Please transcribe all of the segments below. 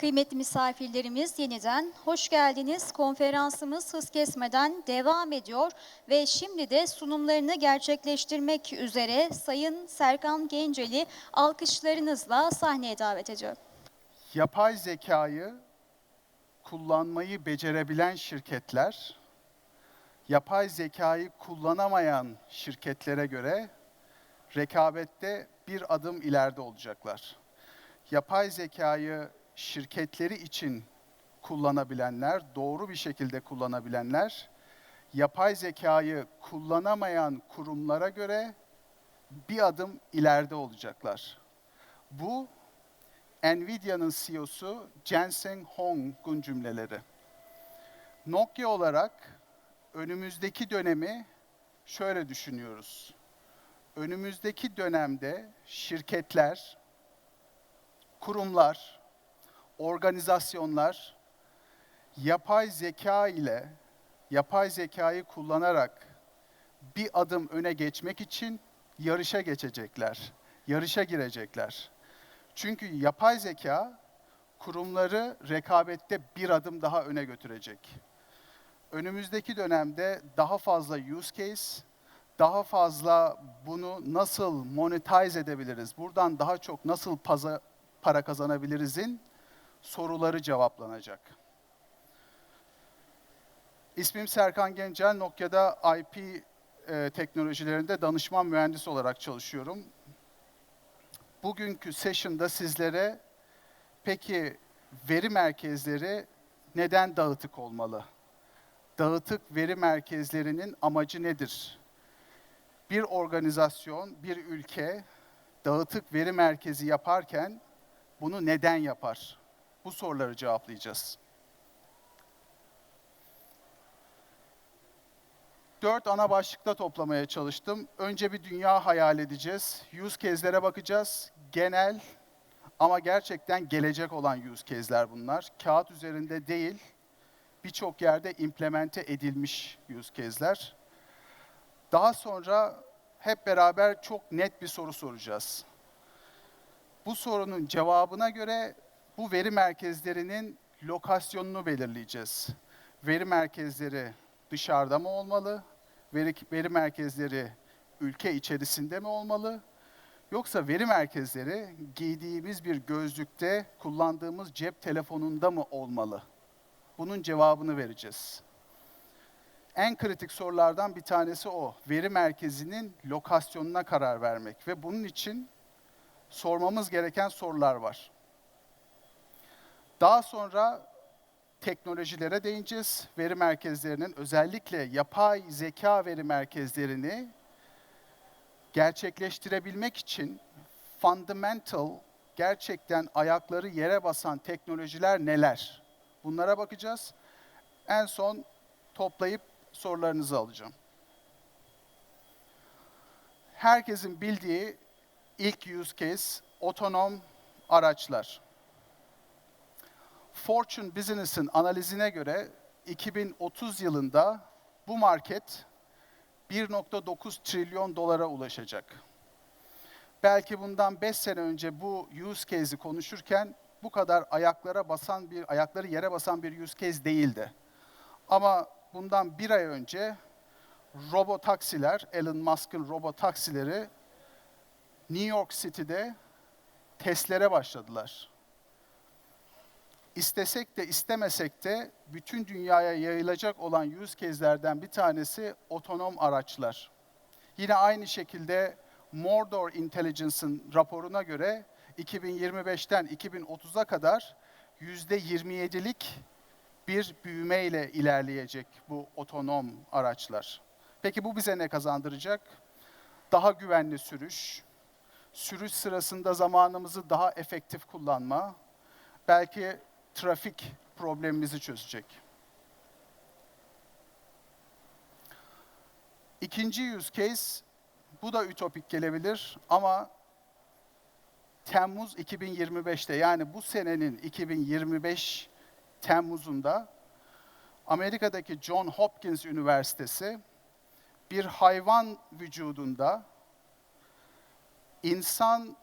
Kıymetli misafirlerimiz yeniden hoş geldiniz. Konferansımız hız kesmeden devam ediyor ve şimdi de sunumlarını gerçekleştirmek üzere Sayın Serkan Genceli alkışlarınızla sahneye davet ediyorum. Yapay zekayı kullanmayı becerebilen şirketler, yapay zekayı kullanamayan şirketlere göre rekabette bir adım ileride olacaklar. Yapay zekayı şirketleri için kullanabilenler, doğru bir şekilde kullanabilenler, yapay zekayı kullanamayan kurumlara göre bir adım ileride olacaklar. Bu Nvidia'nın CEO'su Jensen Huang'un cümleleri. Nokia olarak önümüzdeki dönemi şöyle düşünüyoruz. Önümüzdeki dönemde şirketler, kurumlar, organizasyonlar yapay zeka ile yapay zekayı kullanarak bir adım öne geçmek için yarışa geçecekler. Yarışa girecekler. Çünkü yapay zeka kurumları rekabette bir adım daha öne götürecek. Önümüzdeki dönemde daha fazla use case, daha fazla bunu nasıl monetize edebiliriz, buradan daha çok nasıl para kazanabilirizin soruları cevaplanacak. İsmim Serkan Gencel, Nokia'da IP e, teknolojilerinde danışman mühendis olarak çalışıyorum bugünkü session'da sizlere peki veri merkezleri neden dağıtık olmalı? Dağıtık veri merkezlerinin amacı nedir? Bir organizasyon, bir ülke dağıtık veri merkezi yaparken bunu neden yapar? Bu soruları cevaplayacağız. dört ana başlıkta toplamaya çalıştım. Önce bir dünya hayal edeceğiz. Use case'lere bakacağız. Genel ama gerçekten gelecek olan use case'ler bunlar. Kağıt üzerinde değil, birçok yerde implemente edilmiş use case'ler. Daha sonra hep beraber çok net bir soru soracağız. Bu sorunun cevabına göre bu veri merkezlerinin lokasyonunu belirleyeceğiz. Veri merkezleri dışarıda mı olmalı? Veri, veri merkezleri ülke içerisinde mi olmalı? Yoksa veri merkezleri giydiğimiz bir gözlükte kullandığımız cep telefonunda mı olmalı? Bunun cevabını vereceğiz. En kritik sorulardan bir tanesi o. Veri merkezinin lokasyonuna karar vermek ve bunun için sormamız gereken sorular var. Daha sonra teknolojilere değineceğiz. Veri merkezlerinin özellikle yapay zeka veri merkezlerini gerçekleştirebilmek için fundamental, gerçekten ayakları yere basan teknolojiler neler? Bunlara bakacağız. En son toplayıp sorularınızı alacağım. Herkesin bildiği ilk use case otonom araçlar. Fortune Business'ın analizine göre 2030 yılında bu market 1.9 trilyon dolara ulaşacak. Belki bundan 5 sene önce bu use case'i konuşurken bu kadar ayaklara basan bir ayakları yere basan bir use case değildi. Ama bundan bir ay önce robotaksiler, Elon Musk'ın robotaksileri New York City'de testlere başladılar istesek de istemesek de bütün dünyaya yayılacak olan use case'lerden bir tanesi otonom araçlar. Yine aynı şekilde Mordor Intelligence'ın raporuna göre 2025'ten 2030'a kadar %27'lik bir büyümeyle ilerleyecek bu otonom araçlar. Peki bu bize ne kazandıracak? Daha güvenli sürüş, sürüş sırasında zamanımızı daha efektif kullanma, belki trafik problemimizi çözecek. İkinci use case, bu da ütopik gelebilir ama Temmuz 2025'te yani bu senenin 2025 Temmuz'unda Amerika'daki John Hopkins Üniversitesi bir hayvan vücudunda insan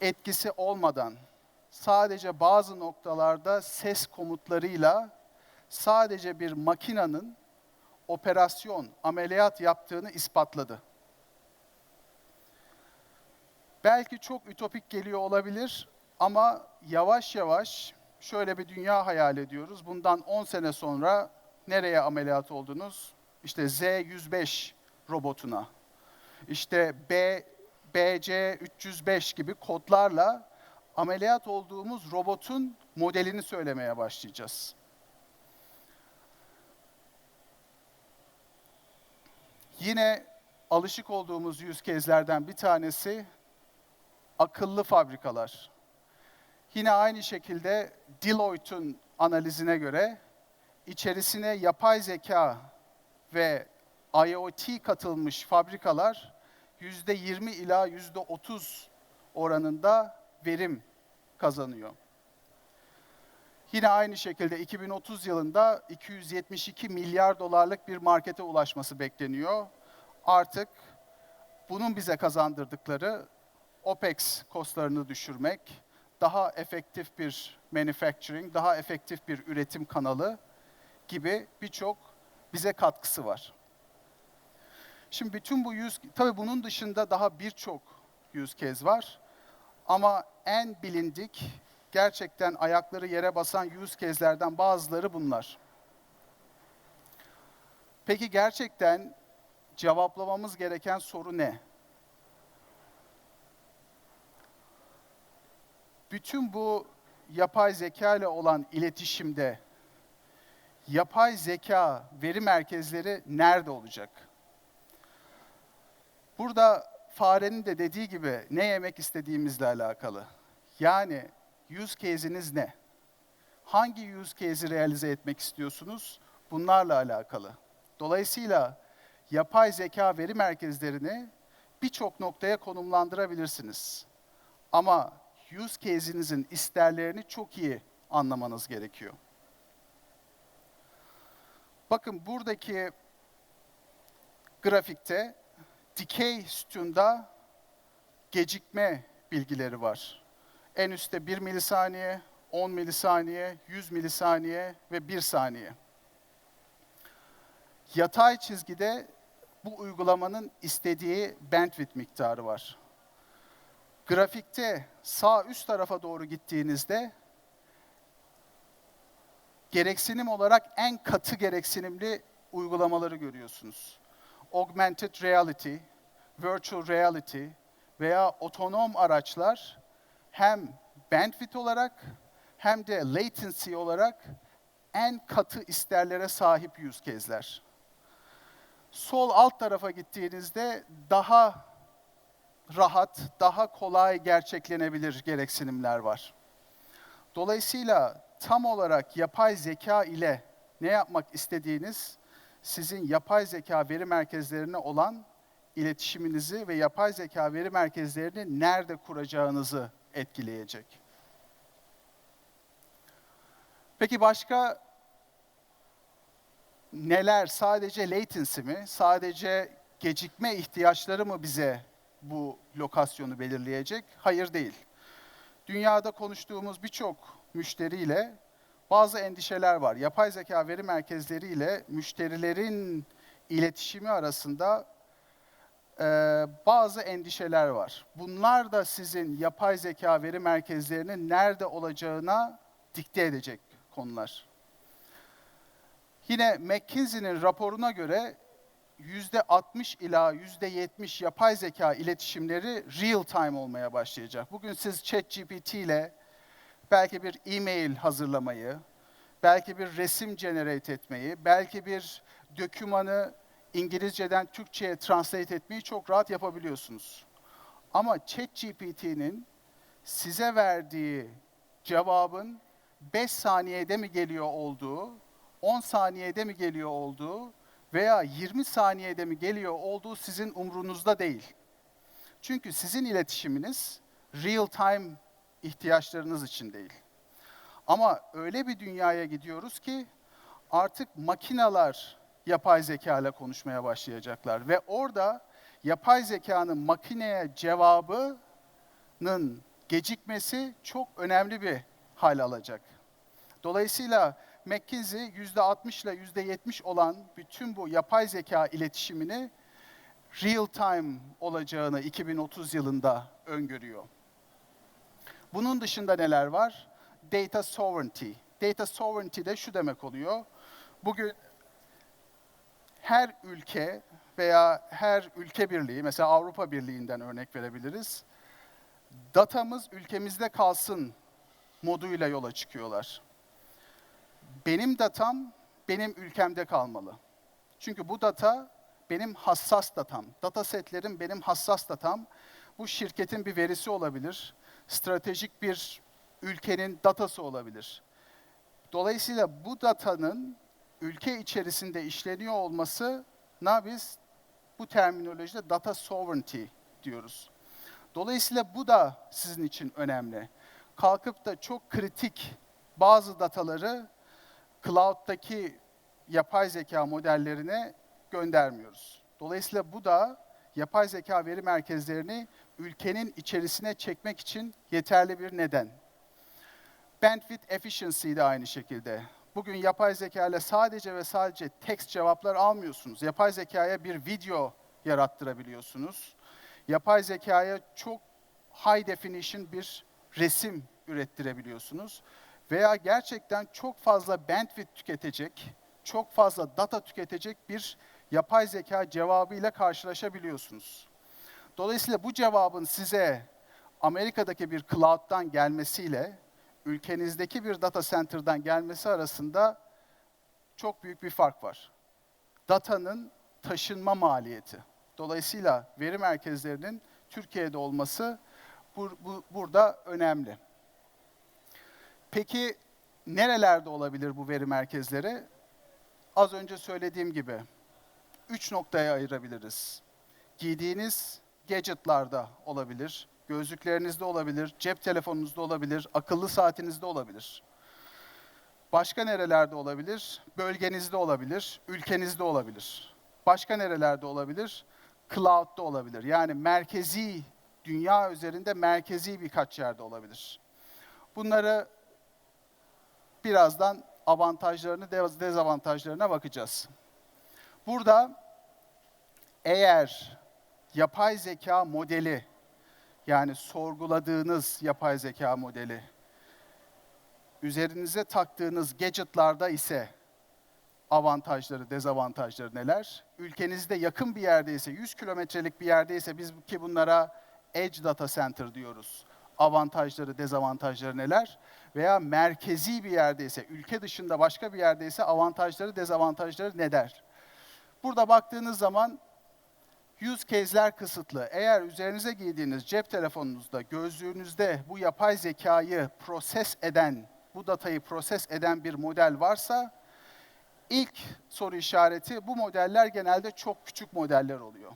etkisi olmadan sadece bazı noktalarda ses komutlarıyla sadece bir makinanın operasyon, ameliyat yaptığını ispatladı. Belki çok ütopik geliyor olabilir ama yavaş yavaş şöyle bir dünya hayal ediyoruz. Bundan 10 sene sonra nereye ameliyat oldunuz? İşte Z105 robotuna. İşte B, BC305 gibi kodlarla ameliyat olduğumuz robotun modelini söylemeye başlayacağız. Yine alışık olduğumuz yüz kezlerden bir tanesi akıllı fabrikalar. Yine aynı şekilde Deloitte'un analizine göre içerisine yapay zeka ve IoT katılmış fabrikalar %20 ila %30 oranında verim kazanıyor. Yine aynı şekilde 2030 yılında 272 milyar dolarlık bir markete ulaşması bekleniyor. Artık bunun bize kazandırdıkları OPEX kostlarını düşürmek, daha efektif bir manufacturing, daha efektif bir üretim kanalı gibi birçok bize katkısı var. Şimdi bütün bu yüz, tabii bunun dışında daha birçok yüz kez var. Ama en bilindik, gerçekten ayakları yere basan yüz kezlerden bazıları bunlar. Peki gerçekten cevaplamamız gereken soru ne? Bütün bu yapay zeka ile olan iletişimde yapay zeka veri merkezleri nerede olacak? Burada farenin de dediği gibi ne yemek istediğimizle alakalı. Yani use case'iniz ne? Hangi use case'i realize etmek istiyorsunuz? Bunlarla alakalı. Dolayısıyla yapay zeka veri merkezlerini birçok noktaya konumlandırabilirsiniz. Ama use case'inizin isterlerini çok iyi anlamanız gerekiyor. Bakın buradaki grafikte dikey sütunda gecikme bilgileri var. En üstte 1 milisaniye, 10 milisaniye, 100 milisaniye ve 1 saniye. Yatay çizgide bu uygulamanın istediği bandwidth miktarı var. Grafikte sağ üst tarafa doğru gittiğinizde gereksinim olarak en katı gereksinimli uygulamaları görüyorsunuz. Augmented reality, virtual reality veya otonom araçlar hem bandwidth olarak hem de latency olarak en katı isterlere sahip use case'ler. Sol alt tarafa gittiğinizde daha rahat, daha kolay gerçeklenebilir gereksinimler var. Dolayısıyla tam olarak yapay zeka ile ne yapmak istediğiniz sizin yapay zeka veri merkezlerine olan iletişiminizi ve yapay zeka veri merkezlerini nerede kuracağınızı etkileyecek. Peki başka neler? Sadece latency mi? Sadece gecikme ihtiyaçları mı bize bu lokasyonu belirleyecek? Hayır değil. Dünyada konuştuğumuz birçok müşteriyle bazı endişeler var. Yapay zeka veri merkezleriyle müşterilerin iletişimi arasında e, bazı endişeler var. Bunlar da sizin yapay zeka veri merkezlerinin nerede olacağına dikte edecek konular. Yine McKinsey'nin raporuna göre %60 ila %70 yapay zeka iletişimleri real time olmaya başlayacak. Bugün siz ChatGPT ile belki bir e-mail hazırlamayı, belki bir resim generate etmeyi, belki bir dokümanı İngilizceden Türkçe'ye translate etmeyi çok rahat yapabiliyorsunuz. Ama ChatGPT'nin size verdiği cevabın 5 saniyede mi geliyor olduğu, 10 saniyede mi geliyor olduğu veya 20 saniyede mi geliyor olduğu sizin umrunuzda değil. Çünkü sizin iletişiminiz real time ihtiyaçlarınız için değil. Ama öyle bir dünyaya gidiyoruz ki artık makineler yapay zeka ile konuşmaya başlayacaklar ve orada yapay zekanın makineye cevabının gecikmesi çok önemli bir hal alacak. Dolayısıyla McKinsey %60 ile %70 olan bütün bu yapay zeka iletişimini real time olacağını 2030 yılında öngörüyor. Bunun dışında neler var? Data sovereignty. Data sovereignty de şu demek oluyor. Bugün her ülke veya her ülke birliği, mesela Avrupa Birliği'nden örnek verebiliriz. Datamız ülkemizde kalsın moduyla yola çıkıyorlar. Benim datam benim ülkemde kalmalı. Çünkü bu data benim hassas datam. Data setlerim benim hassas datam. Bu şirketin bir verisi olabilir. Stratejik bir ülkenin datası olabilir. Dolayısıyla bu datanın ülke içerisinde işleniyor olması ne biz bu terminolojide data sovereignty diyoruz. Dolayısıyla bu da sizin için önemli. Kalkıp da çok kritik bazı dataları cloud'daki yapay zeka modellerine göndermiyoruz. Dolayısıyla bu da yapay zeka veri merkezlerini ülkenin içerisine çekmek için yeterli bir neden. Bandwidth efficiency de aynı şekilde. Bugün yapay zeka ile sadece ve sadece text cevaplar almıyorsunuz. Yapay zekaya bir video yarattırabiliyorsunuz. Yapay zekaya çok high definition bir resim ürettirebiliyorsunuz. Veya gerçekten çok fazla bandwidth tüketecek, çok fazla data tüketecek bir yapay zeka cevabıyla karşılaşabiliyorsunuz. Dolayısıyla bu cevabın size Amerika'daki bir cloud'dan gelmesiyle ülkenizdeki bir data center'dan gelmesi arasında çok büyük bir fark var. Datanın taşınma maliyeti. Dolayısıyla veri merkezlerinin Türkiye'de olması bu, bu, burada önemli. Peki nerelerde olabilir bu veri merkezleri? Az önce söylediğim gibi üç noktaya ayırabiliriz. Giydiğiniz gadgetlarda olabilir, gözlüklerinizde olabilir, cep telefonunuzda olabilir, akıllı saatinizde olabilir. Başka nerelerde olabilir? Bölgenizde olabilir, ülkenizde olabilir. Başka nerelerde olabilir? Cloud'da olabilir. Yani merkezi, dünya üzerinde merkezi birkaç yerde olabilir. Bunları birazdan avantajlarını, dezavantajlarına bakacağız. Burada eğer yapay zeka modeli yani sorguladığınız yapay zeka modeli üzerinize taktığınız gadgetlarda ise avantajları, dezavantajları neler? Ülkenizde yakın bir yerdeyse, 100 kilometrelik bir yerdeyse biz ki bunlara edge data center diyoruz. Avantajları, dezavantajları neler? Veya merkezi bir yerdeyse, ülke dışında başka bir yerdeyse avantajları, dezavantajları ne der? Burada baktığınız zaman use case'ler kısıtlı. Eğer üzerinize giydiğiniz cep telefonunuzda, gözlüğünüzde bu yapay zekayı proses eden, bu datayı proses eden bir model varsa ilk soru işareti bu modeller genelde çok küçük modeller oluyor.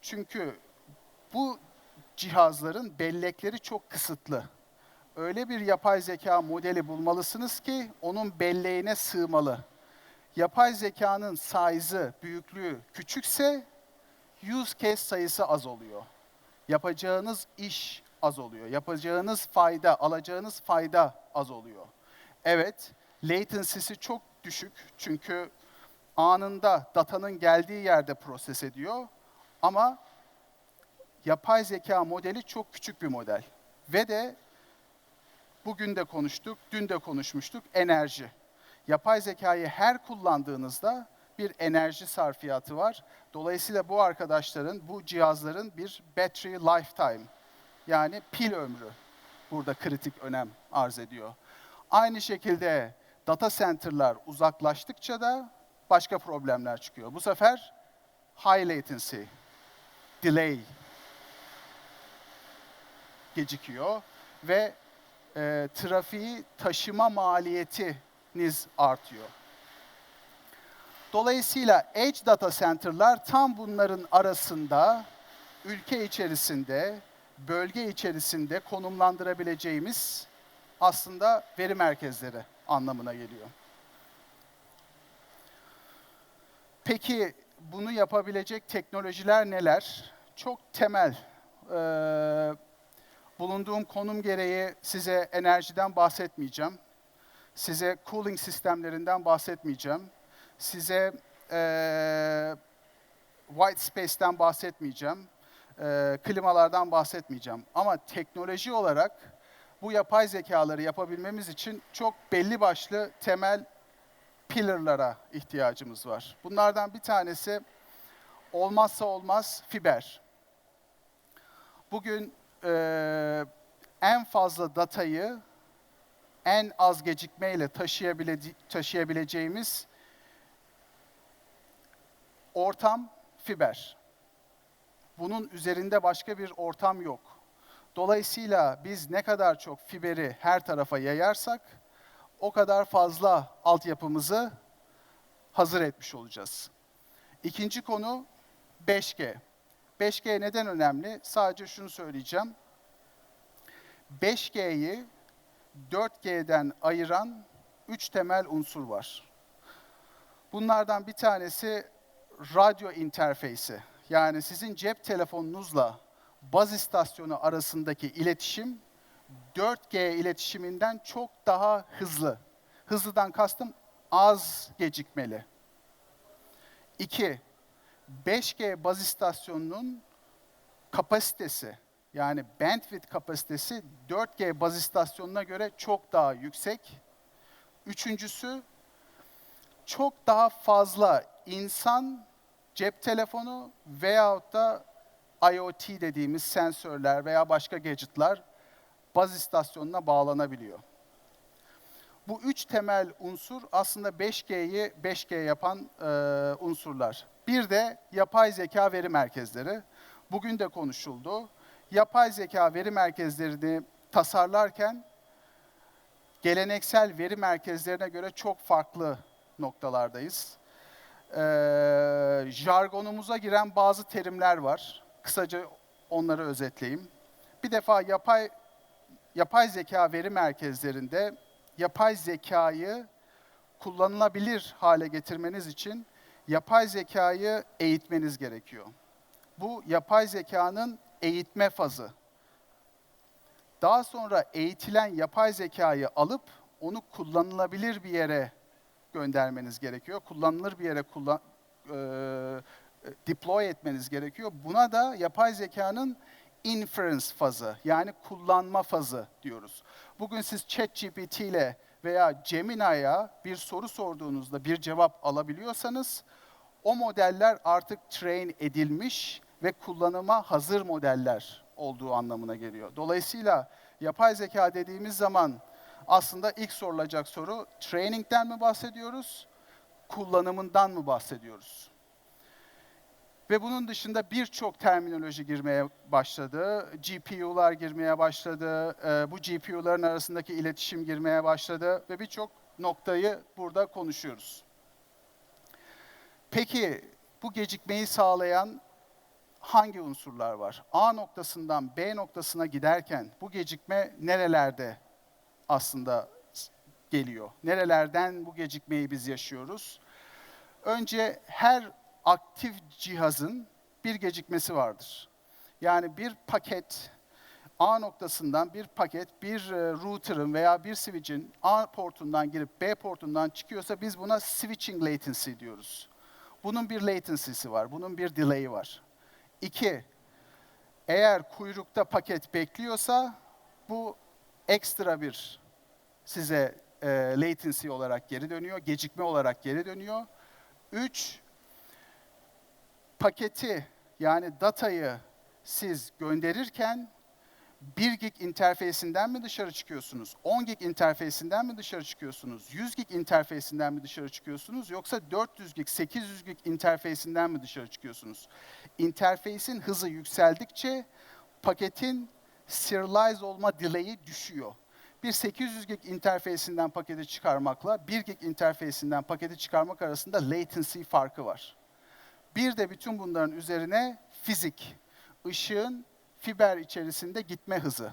Çünkü bu cihazların bellekleri çok kısıtlı. Öyle bir yapay zeka modeli bulmalısınız ki onun belleğine sığmalı. Yapay zekanın size'ı, büyüklüğü küçükse use case sayısı az oluyor. Yapacağınız iş az oluyor. Yapacağınız fayda, alacağınız fayda az oluyor. Evet, latency'si çok düşük çünkü anında datanın geldiği yerde proses ediyor ama yapay zeka modeli çok küçük bir model. Ve de bugün de konuştuk, dün de konuşmuştuk, enerji. Yapay zekayı her kullandığınızda bir enerji sarfiyatı var. Dolayısıyla bu arkadaşların, bu cihazların bir battery lifetime yani pil ömrü burada kritik önem arz ediyor. Aynı şekilde data center'lar uzaklaştıkça da başka problemler çıkıyor. Bu sefer high latency, delay gecikiyor ve e, trafiği taşıma maliyetiniz artıyor. Dolayısıyla edge data center'lar tam bunların arasında ülke içerisinde, bölge içerisinde konumlandırabileceğimiz aslında veri merkezleri anlamına geliyor. Peki bunu yapabilecek teknolojiler neler? Çok temel. Ee, Bulunduğum konum gereği size enerjiden bahsetmeyeceğim. Size cooling sistemlerinden bahsetmeyeceğim. Size eee white space'ten bahsetmeyeceğim. eee, klimalardan bahsetmeyeceğim. Ama teknoloji olarak bu yapay zekaları yapabilmemiz için çok belli başlı temel pillar'lara ihtiyacımız var. Bunlardan bir tanesi olmazsa olmaz fiber. Bugün eee, en fazla datayı en az gecikmeyle taşıyabile- taşıyabileceğimiz ortam fiber. Bunun üzerinde başka bir ortam yok. Dolayısıyla biz ne kadar çok fiberi her tarafa yayarsak o kadar fazla altyapımızı hazır etmiş olacağız. İkinci konu 5G. 5G neden önemli? Sadece şunu söyleyeceğim. 5G'yi 4G'den ayıran üç temel unsur var. Bunlardan bir tanesi radyo interfeysi. Yani sizin cep telefonunuzla baz istasyonu arasındaki iletişim 4G iletişiminden çok daha hızlı. Hızlıdan kastım az gecikmeli. 2. 5G baz istasyonunun kapasitesi yani bandwidth kapasitesi 4G baz istasyonuna göre çok daha yüksek. Üçüncüsü çok daha fazla insan, cep telefonu veyahut da IoT dediğimiz sensörler veya başka gadgetlar baz istasyonuna bağlanabiliyor. Bu üç temel unsur aslında 5G'yi 5G yapan e, unsurlar. Bir de yapay zeka veri merkezleri. Bugün de konuşuldu. Yapay zeka veri merkezlerini tasarlarken geleneksel veri merkezlerine göre çok farklı noktalardayız. Ee, jargonumuza giren bazı terimler var. Kısaca onları özetleyeyim. Bir defa yapay yapay zeka veri merkezlerinde yapay zekayı kullanılabilir hale getirmeniz için yapay zekayı eğitmeniz gerekiyor. Bu yapay zekanın eğitme fazı. Daha sonra eğitilen yapay zekayı alıp onu kullanılabilir bir yere göndermeniz gerekiyor. Kullanılır bir yere kullan, e, deploy etmeniz gerekiyor. Buna da yapay zekanın inference fazı yani kullanma fazı diyoruz. Bugün siz ChatGPT ile veya Gemini'ye bir soru sorduğunuzda bir cevap alabiliyorsanız o modeller artık train edilmiş ve kullanıma hazır modeller olduğu anlamına geliyor. Dolayısıyla yapay zeka dediğimiz zaman aslında ilk sorulacak soru training'den mi bahsediyoruz, kullanımından mı bahsediyoruz? Ve bunun dışında birçok terminoloji girmeye başladı. GPU'lar girmeye başladı. e, Bu GPU'ların arasındaki iletişim girmeye başladı ve birçok noktayı burada konuşuyoruz. Peki bu gecikmeyi sağlayan hangi unsurlar var? A noktasından B noktasına giderken bu gecikme nerelerde aslında geliyor? Nerelerden bu gecikmeyi biz yaşıyoruz? Önce her aktif cihazın bir gecikmesi vardır. Yani bir paket A noktasından bir paket bir e, router'ın veya bir switch'in A portundan girip B portundan çıkıyorsa biz buna switching latency diyoruz. Bunun bir latency'si var, bunun bir delay'i var. İki, eğer kuyrukta paket bekliyorsa bu ekstra bir size e, latency olarak geri dönüyor, gecikme olarak geri dönüyor. Üç, paketi yani datayı siz gönderirken 1 gig interfeysinden mi dışarı çıkıyorsunuz? 10 gig interfeysinden mi dışarı çıkıyorsunuz? 100 gig interfeysinden mi dışarı çıkıyorsunuz? Yoksa 400 gig, 800 gig interfeysinden mi dışarı çıkıyorsunuz? İnterfeysin hızı yükseldikçe paketin serialize olma delay'i düşüyor. Bir 800 gig interfeysinden paketi çıkarmakla 1 gig interfeysinden paketi çıkarmak arasında latency farkı var. Bir de bütün bunların üzerine fizik, ışığın fiber içerisinde gitme hızı.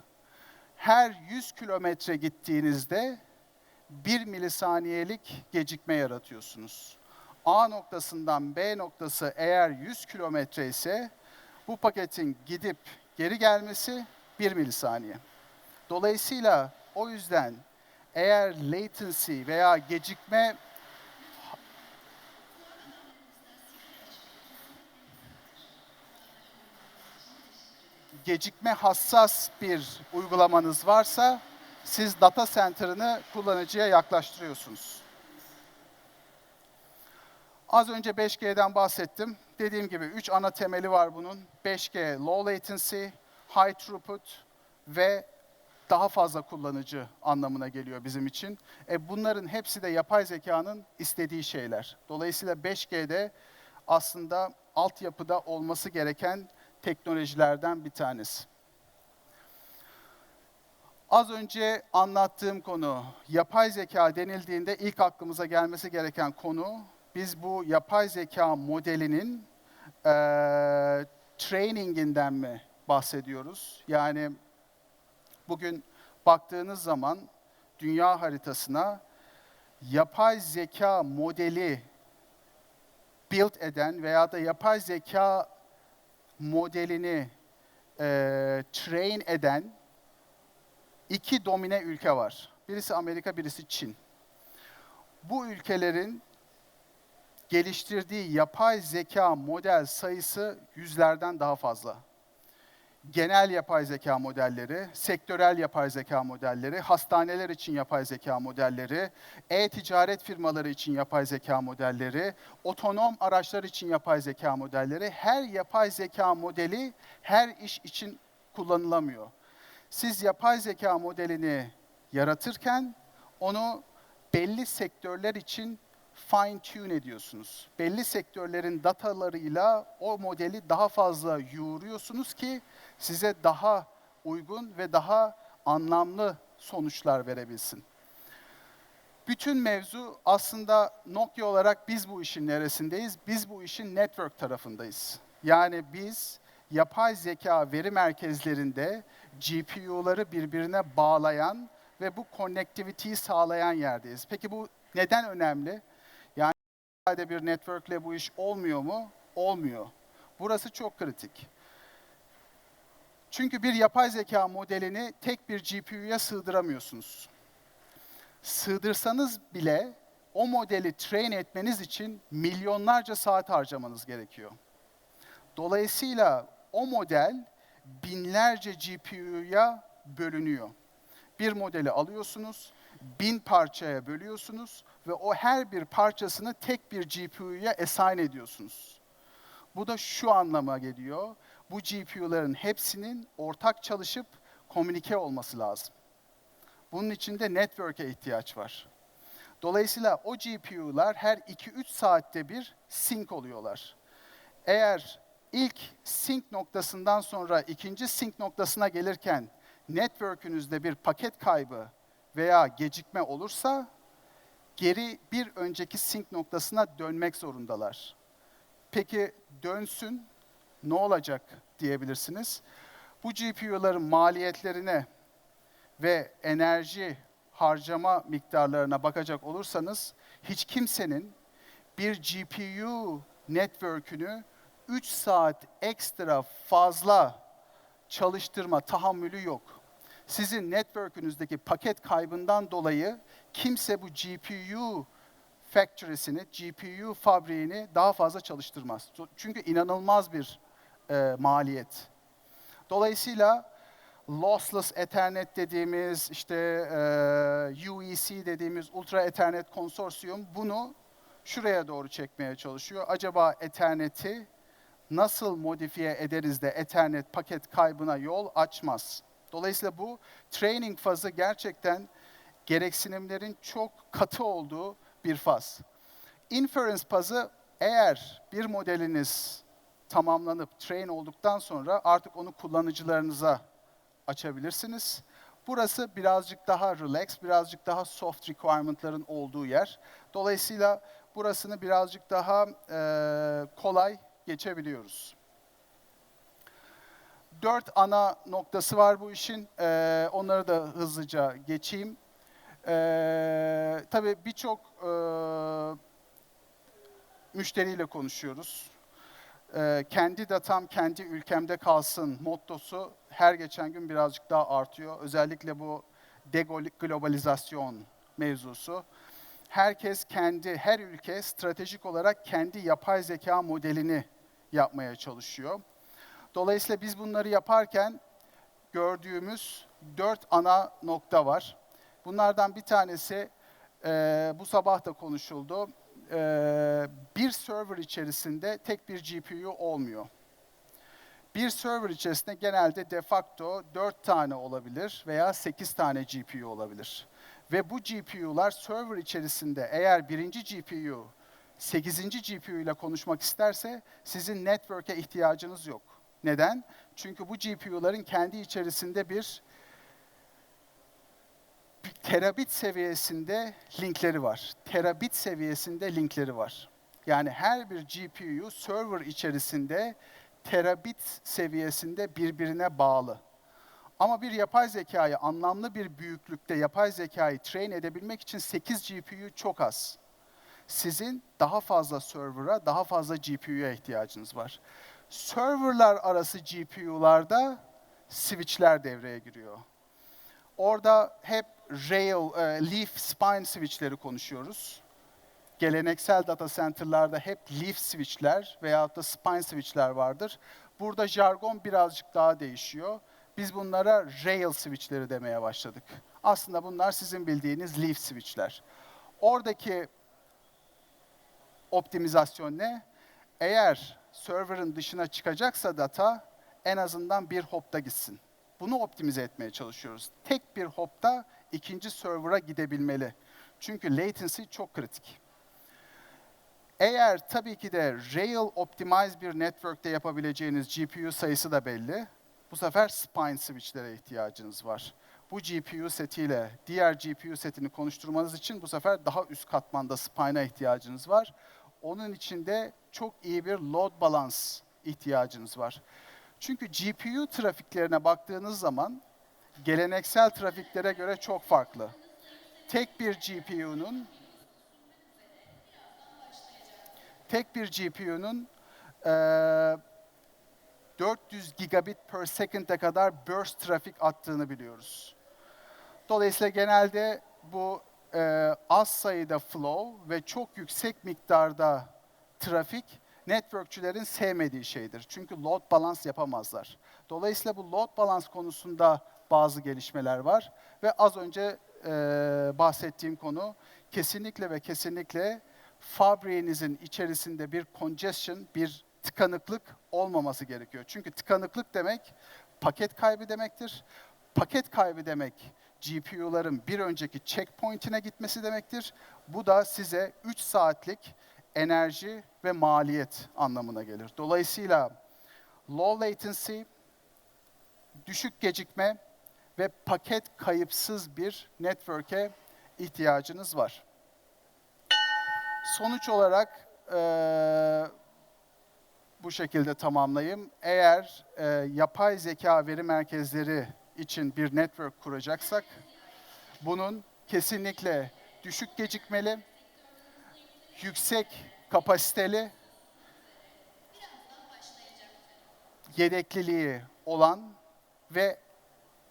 Her 100 kilometre gittiğinizde 1 milisaniyelik gecikme yaratıyorsunuz. A noktasından B noktası eğer 100 kilometre ise bu paketin gidip geri gelmesi 1 milisaniye. Dolayısıyla o yüzden eğer latency veya gecikme gecikme hassas bir uygulamanız varsa siz data center'ını kullanıcıya yaklaştırıyorsunuz. Az önce 5G'den bahsettim. Dediğim gibi 3 ana temeli var bunun. 5G low latency, high throughput ve daha fazla kullanıcı anlamına geliyor bizim için. E bunların hepsi de yapay zekanın istediği şeyler. Dolayısıyla 5G'de aslında altyapıda olması gereken teknolojilerden bir tanesi. Az önce anlattığım konu, yapay zeka denildiğinde ilk aklımıza gelmesi gereken konu, biz bu yapay zeka modelinin eee traininginden mi bahsediyoruz? Yani bugün baktığınız zaman dünya haritasına yapay zeka modeli build eden veya da yapay zeka modelini eee train eden iki domine ülke var. Birisi Amerika, birisi Çin. Bu ülkelerin geliştirdiği yapay zeka model sayısı yüzlerden daha fazla. Genel yapay zeka modelleri, sektörel yapay zeka modelleri, hastaneler için yapay zeka modelleri, e-ticaret firmaları için yapay zeka modelleri, otonom araçlar için yapay zeka modelleri, her yapay zeka modeli her iş için kullanılamıyor. Siz yapay zeka modelini yaratırken onu belli sektörler için fine tune ediyorsunuz. Belli sektörlerin datalarıyla o modeli daha fazla yoğuruyorsunuz ki size daha uygun ve daha anlamlı sonuçlar verebilsin. Bütün mevzu aslında Nokia olarak biz bu işin neresindeyiz? Biz bu işin network tarafındayız. Yani biz yapay zeka veri merkezlerinde GPU'ları birbirine bağlayan ve bu connectivity'yi sağlayan yerdeyiz. Peki bu neden önemli? Sadece bir network'le bu iş olmuyor mu? Olmuyor. Burası çok kritik. Çünkü bir yapay zeka modelini tek bir GPU'ya sığdıramıyorsunuz. Sığdırsanız bile o modeli train etmeniz için milyonlarca saat harcamanız gerekiyor. Dolayısıyla o model binlerce GPU'ya bölünüyor. Bir modeli alıyorsunuz, bin parçaya bölüyorsunuz ve o her bir parçasını tek bir GPU'ya assign ediyorsunuz. Bu da şu anlama geliyor. Bu GPU'ların hepsinin ortak çalışıp komünike olması lazım. Bunun için de network'e ihtiyaç var. Dolayısıyla o GPU'lar her 2-3 saatte bir sync oluyorlar. Eğer ilk sync noktasından sonra ikinci sync noktasına gelirken network'ünüzde bir paket kaybı veya gecikme olursa geri bir önceki sync noktasına dönmek zorundalar. Peki dönsün ne olacak diyebilirsiniz. Bu GPU'ların maliyetlerine ve enerji harcama miktarlarına bakacak olursanız hiç kimsenin bir GPU network'ünü 3 saat ekstra fazla çalıştırma tahammülü yok. Sizin network'ünüzdeki paket kaybından dolayı kimse bu GPU factory'sini, GPU fabriğini daha fazla çalıştırmaz. Çünkü inanılmaz bir e, maliyet. Dolayısıyla lossless Ethernet dediğimiz, işte e, UEC dediğimiz Ultra Ethernet Konsorsiyum bunu şuraya doğru çekmeye çalışıyor. Acaba Ethernet'i nasıl modifiye ederiz de Ethernet paket kaybına yol açmaz. Dolayısıyla bu training fazı gerçekten gereksinimlerin çok katı olduğu bir faz. Inference fazı eğer bir modeliniz tamamlanıp train olduktan sonra artık onu kullanıcılarınıza açabilirsiniz. Burası birazcık daha relax, birazcık daha soft requirement'ların olduğu yer. Dolayısıyla burasını birazcık daha e, kolay geçebiliyoruz. Dört ana noktası var bu işin. E, onları da hızlıca geçeyim. E, tabii birçok e, müşteriyle konuşuyoruz. e, kendi datam kendi ülkemde kalsın mottosu her geçen gün birazcık daha artıyor. Özellikle bu deglobalizasyon mevzusu. Herkes kendi, her ülke stratejik olarak kendi yapay zeka modelini yapmaya çalışıyor. Dolayısıyla biz bunları yaparken gördüğümüz dört ana nokta var. Bunlardan bir tanesi e, bu sabah da konuşuldu. E, bir server içerisinde tek bir GPU olmuyor. Bir server içerisinde genelde de facto 4 tane olabilir veya 8 tane GPU olabilir. Ve bu GPU'lar server içerisinde eğer birinci GPU 8. GPU ile konuşmak isterse sizin network'e ihtiyacınız yok. Neden? Çünkü bu GPU'ların kendi içerisinde bir bir terabit seviyesinde linkleri var. Terabit seviyesinde linkleri var. Yani her bir GPU server içerisinde terabit seviyesinde birbirine bağlı. Ama bir yapay zekayı anlamlı bir büyüklükte yapay zekayı train edebilmek için 8 GPU çok az. Sizin daha fazla server'a, daha fazla GPU'ya ihtiyacınız var. Serverlar arası GPU'larda switchler devreye giriyor. Orada hep rail, e, leaf spine switchleri konuşuyoruz. Geleneksel data center'larda hep leaf switchler veyahut da spine switchler vardır. Burada jargon birazcık daha değişiyor. Biz bunlara rail switchleri demeye başladık. Aslında bunlar sizin bildiğiniz leaf switchler. Oradaki optimizasyon ne? Eğer server'ın dışına çıkacaksa data en azından bir hopta gitsin. Bunu optimize etmeye çalışıyoruz. Tek bir hopta ikinci server'a gidebilmeli. Çünkü latency çok kritik. Eğer tabii ki de rail optimize bir network'te yapabileceğiniz GPU sayısı da belli. Bu sefer spine switch'lere ihtiyacınız var. Bu GPU setiyle diğer GPU setini konuşturmanız için bu sefer daha üst katmanda spine'a ihtiyacınız var. Onun için de çok iyi bir load balance ihtiyacınız var. Çünkü GPU trafiklerine baktığınız zaman geleneksel trafiklere göre çok farklı. Tek bir GPU'nun tek bir GPU'nun eee 400 gigabit per second'e kadar burst trafik attığını biliyoruz. Dolayısıyla genelde bu e, az sayıda flow ve çok yüksek miktarda trafik networkçülerin sevmediği şeydir. Çünkü load balance yapamazlar. Dolayısıyla bu load balance konusunda bazı gelişmeler var ve az önce e, bahsettiğim konu kesinlikle ve kesinlikle fabriğinizin içerisinde bir congestion, bir tıkanıklık olmaması gerekiyor. Çünkü tıkanıklık demek paket kaybı demektir. Paket kaybı demek GPU'ların bir önceki checkpoint'ine gitmesi demektir. Bu da size 3 saatlik enerji ve maliyet anlamına gelir. Dolayısıyla low latency, düşük gecikme ve paket kayıpsız bir network'e ihtiyacınız var. Sonuç olarak eee bu şekilde tamamlayayım. Eğer e, yapay zeka veri merkezleri için bir network kuracaksak, bunun kesinlikle düşük gecikmeli, yüksek kapasiteli, yedekliliği olan ve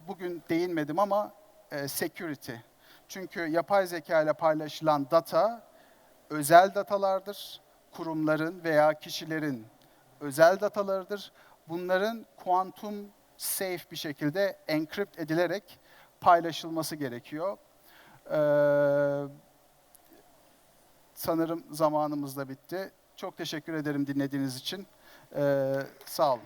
bugün değinmedim ama e, security. Çünkü yapay zeka ile paylaşılan data özel datalardır. Kurumların veya kişilerin özel datalarıdır. Bunların kuantum safe bir şekilde encrypt edilerek paylaşılması gerekiyor. Ee, sanırım zamanımız da bitti. Çok teşekkür ederim dinlediğiniz için. Ee, sağ olun.